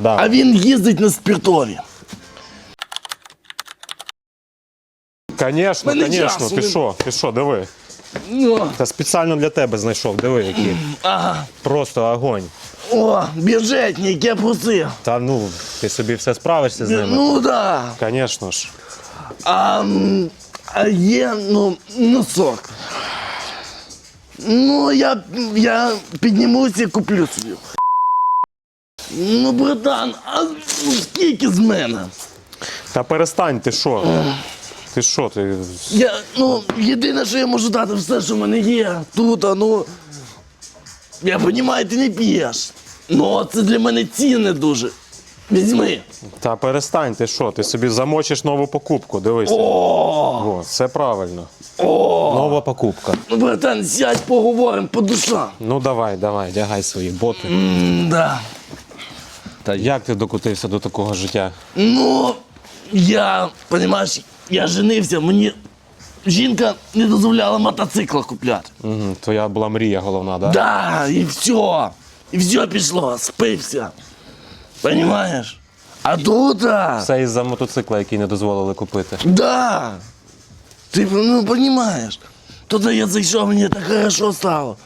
Да. А він їздить на спиртові. Конечно, Мене конечно, часу ти не- що, ти що, диви. Ну, Та спеціально для тебе знайшов, диви, який. ага. Просто огонь. О, бюджетник, я просив. Та ну, ти собі все справишся з ними. Ну да. Звісно ж. А, м, а є, ну, носок. Ну, я, я піднімуся і куплю собі. Ну, братан, а скільки з мене? Та перестань, ти що? Ти що, ти. Я, ну, єдине, що я можу дати, все, що в мене є. Тут, а ну. Я розумію, ти не п'єш. Ну, це для мене цінне дуже. Візьми. Та перестань, ти що? Ти собі замочиш нову покупку, дивись. О, О, все правильно. о. Нова покупка. Ну, братан, сядь, поговоримо по душам. Ну давай, давай, одягай свої боти. М-да. Та як ти докотився до такого життя? Ну, я, розумієш, я женився, мені жінка не дозволяла мотоцикла купляти. Угу, твоя була мрія головна, да? Да, і все. І все пішло, спився. Понимаєш? А тут, а, Все із-за мотоцикла, який не дозволили купити. да. Ти ну, понимаешь. Тут я зайшов, мені так хорошо стало.